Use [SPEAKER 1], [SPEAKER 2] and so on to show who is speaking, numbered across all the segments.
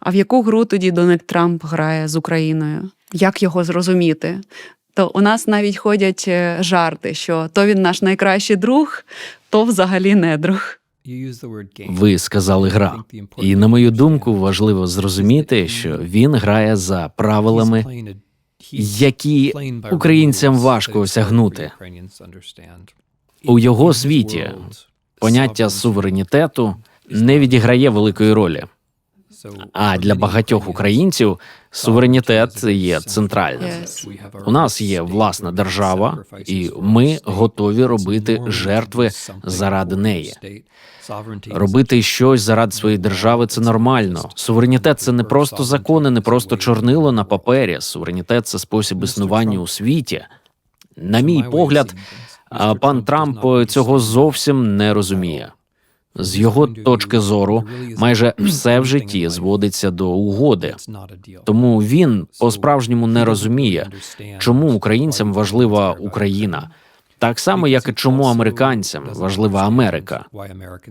[SPEAKER 1] А в яку гру тоді Дональд Трамп грає з Україною? Як його зрозуміти? То у нас навіть ходять е, жарти, що то він наш найкращий друг, то взагалі не друг.
[SPEAKER 2] Ви сказали гра. І на мою думку, важливо зрозуміти, що він грає за правилами, які українцям важко осягнути. У його світі поняття суверенітету не відіграє великої ролі. А для багатьох українців суверенітет є центральним.
[SPEAKER 1] Yes.
[SPEAKER 2] У нас є власна держава, і ми готові робити жертви заради неї. Робити щось заради своєї держави це нормально. Суверенітет це не просто закони, не просто чорнило на папері. Суверенітет це спосіб існування у світі. На мій погляд, пан Трамп цього зовсім не розуміє. З його точки зору, майже все в житті зводиться до угоди. Тому він по-справжньому не розуміє, чому українцям важлива Україна, так само як і чому американцям важлива Америка.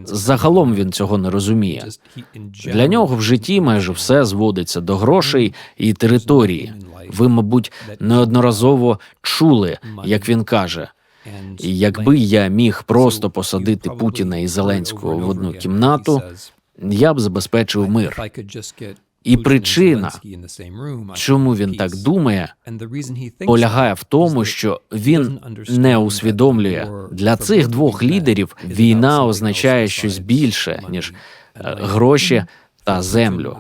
[SPEAKER 2] Загалом він цього не розуміє. Для нього в житті майже все зводиться до грошей і території. Ви, мабуть, неодноразово чули, як він каже. І якби я міг просто посадити Путіна і Зеленського в одну кімнату, я б забезпечив мир.
[SPEAKER 3] І причина,
[SPEAKER 2] Чому він так думає, полягає в тому, що він не усвідомлює. для цих двох лідерів війна означає щось більше ніж е, гроші та землю.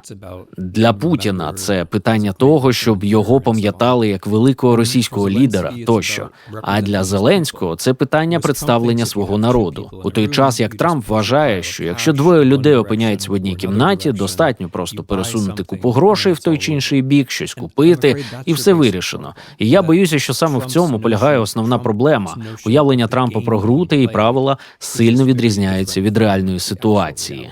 [SPEAKER 2] Для Путіна це питання того, щоб його пам'ятали як великого російського лідера тощо. А для Зеленського це питання представлення свого народу. У той час як Трамп вважає, що якщо двоє людей опиняються в одній кімнаті, достатньо просто пересунути купу грошей в той чи інший бік, щось купити, і все вирішено. І я боюся, що саме в цьому полягає основна проблема. Уявлення Трампа про гру та і правила сильно відрізняються від реальної ситуації.